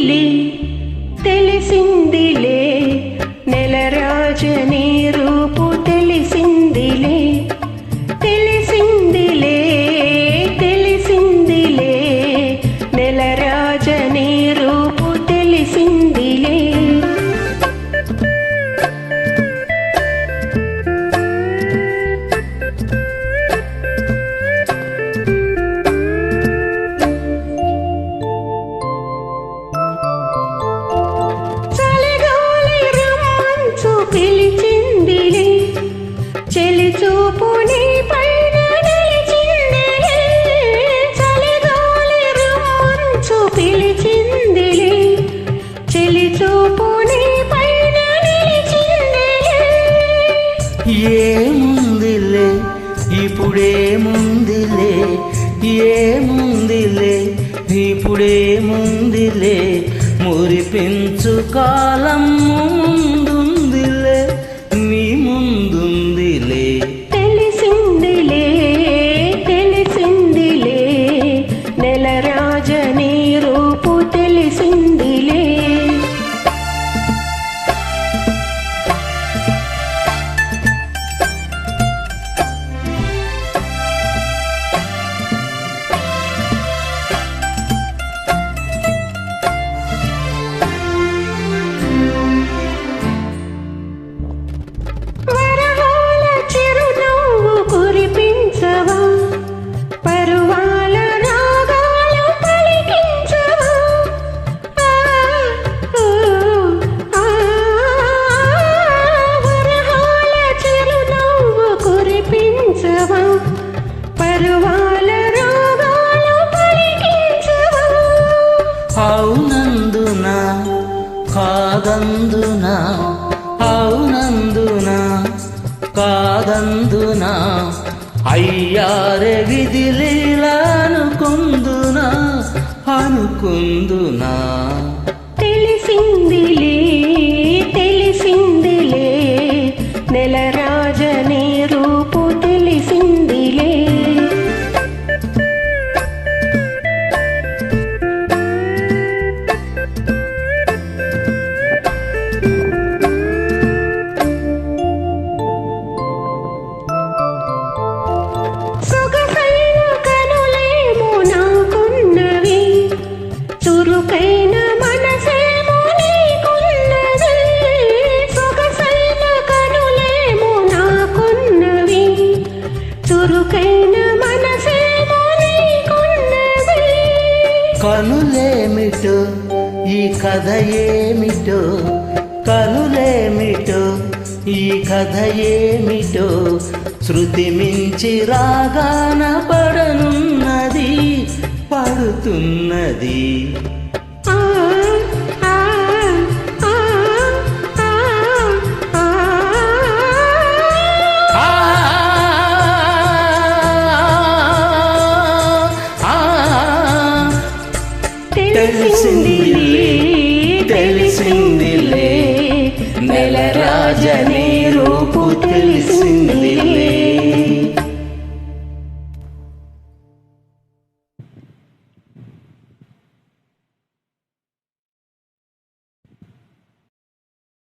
తెలిసిందిలే తెలిసిందిలే నెల ఏముందిలే? ఇప్పుడేముందిలే మురిపించు కాలం ముందుందిలే మీ ముందుందిలే. తెలిసిందిలే తెలిసిందిలే. నెల రాజని రూపు తెలిసి కాదందున అవునందున కాదందున అయ్యారే విధిలీలా అనుకుందునా అనుకుందునా. చురుకైన మనసేమో నీకున్నది సొగసైన కనులేమో నాకున్నవి చురుకైన మనసేమో నీకున్నది. కనులేమిటో ఈ కథ ఏమిటో కనులేమిటో ఈ కథ ఏమిటో శృతి మించి రాగాన పడనున్నది. పడుతున్నది. తెలిసిందిలే తెలిసిందిలే నెల రాజని